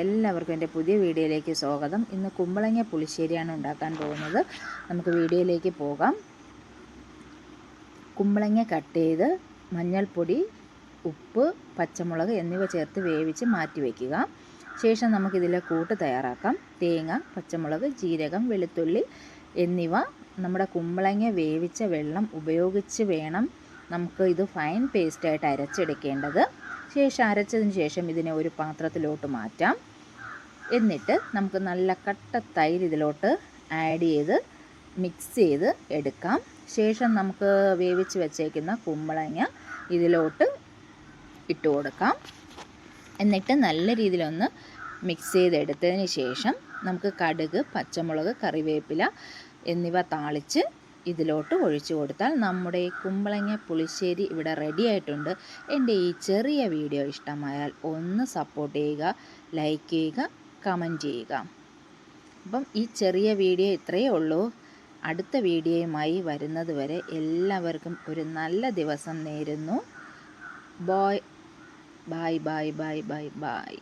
എല്ലാവർക്കും എന്റെ പുതിയ വീഡിയോയിലേക്ക് സ്വാഗതം. ഇന്ന് കുമ്പളങ്ങ പുളിശ്ശേരിയാണ് ഉണ്ടാക്കാൻ പോകുന്നത്. നമുക്ക് വീഡിയോയിലേക്ക് പോകാം. കുമ്പളങ്ങ കട്ട് ചെയ്ത് മഞ്ഞൾപ്പൊടി ഉപ്പ് പച്ചമുളക് എന്നിവ ചേർത്ത് വേവിച്ച് മാറ്റി വയ്ക്കുക ശേഷം നമുക്കിതിലെ കൂട്ട് തയ്യാറാക്കാം. തേങ്ങ പച്ചമുളക് ജീരകം വെളുത്തുള്ളി എന്നിവ നമ്മുടെ കുമ്പളങ്ങ വേവിച്ച വെള്ളം ഉപയോഗിച്ച് വേണം നമുക്ക് ഇത് ഫൈൻ പേസ്റ്റായിട്ട് അരച്ചെടുക്കേണ്ടത്. ശേഷം അരച്ചതിന് ശേഷം ഇതിനെ ഒരു പാത്രത്തിലോട്ട് മാറ്റാം. എന്നിട്ട് നമുക്ക് നല്ല കട്ട തൈര് ഇതിലോട്ട് ആഡ് ചെയ്ത് മിക്സ് ചെയ്ത് എടുക്കാം. ശേഷം നമുക്ക് വേവിച്ച് വെച്ചേക്കുന്ന കുമ്പളങ്ങ ഇതിലോട്ട് ഇട്ട് കൊടുക്കാം. എന്നിട്ട് നല്ല രീതിയിലൊന്ന് മിക്സ് ചെയ്തെടുത്തതിന് ശേഷം നമുക്ക് കടുക് പച്ചമുളക് കറിവേപ്പില എന്നിവ താളിച്ച് ഇതിലോട്ട് ഒഴിച്ചു കൊടുത്താൽ നമ്മുടെ കുമ്പളങ്ങ പുളിശ്ശേരി ഇവിടെ റെഡി ആയിട്ടുണ്ട്. എന്റെ ഈ ചെറിയ വീഡിയോ ഇഷ്ടമായാൽ ഒന്ന് സപ്പോർട്ട് ചെയ്യുക ലൈക്ക് ചെയ്യുക കമന്റ് ചെയ്യുക. അപ്പം ഈ ചെറിയ വീഡിയോ ഇത്രയേ ഉള്ളൂ. അടുത്ത വീഡിയോയുമായി വരുന്നത് വരെ എല്ലാവർക്കും ഒരു നല്ല ദിവസം നേരുന്നു. Bye bye bye bye bye bye